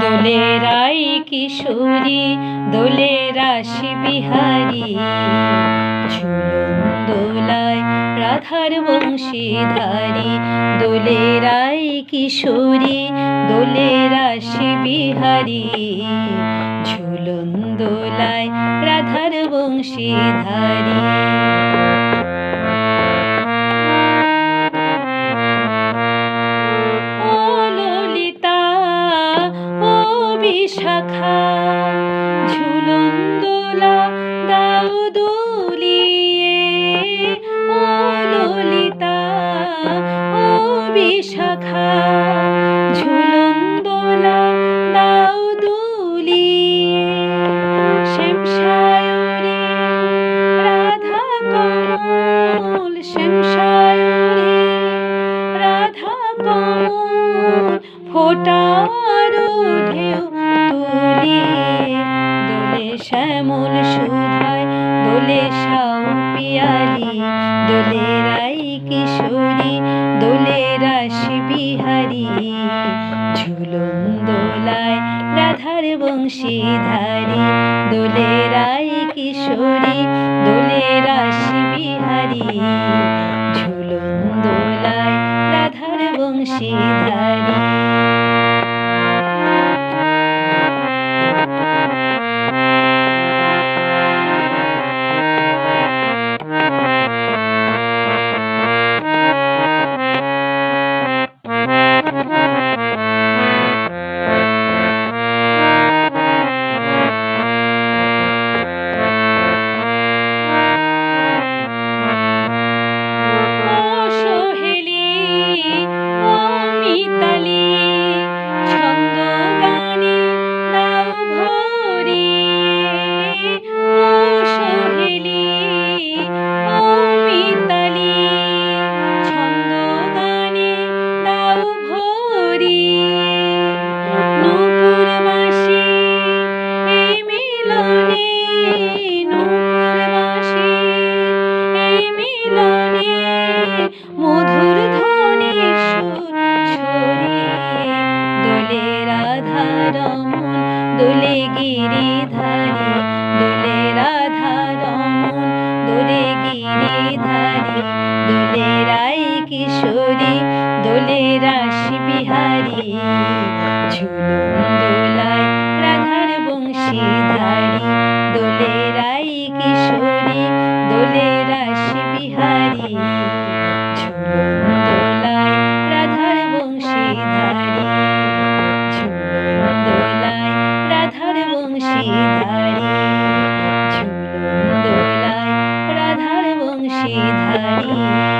দোলে রাই কিশোরী দোলে রাশি বিহারী। ঝুলন দোলায় রাধার বংশীধারী দোলে রাই কিশোরী দোলে রাশি বিহারী। ঝুলন দোলায় রাধার বংশীধারী। বিশাখা ঝুলন দোলা দাও দুলিয়ে শ্যাম সায়রে রাধা কমল শ্যাম রাধা কমল ফোটার ঢেউ তুলিয়ে দোলে শ্যামল সুধায়, দোলে শাও পিয়ালি, দোলে রাশি বিহারী ঝুলন দোলায় রাধার বংশীধারী। দোলে রায় কিশোরী দোলে রাশি বিহারী ঝুলন দোলায় রাধার বংশীধারী। রমন, দোলে গিরিধারী দোলে রাধা রমন, দোলে গিরিধারী দোলে রাই কিশোরী, দোলে রাশি বিহারী। ঝুলন দোলায় রাধার বংশী বংশীধারী, দোলে রাই কিশোরী, দোলে রাশি বিহারী। ঝুলন ঝুলন দোলায় রাধার বংশীধারী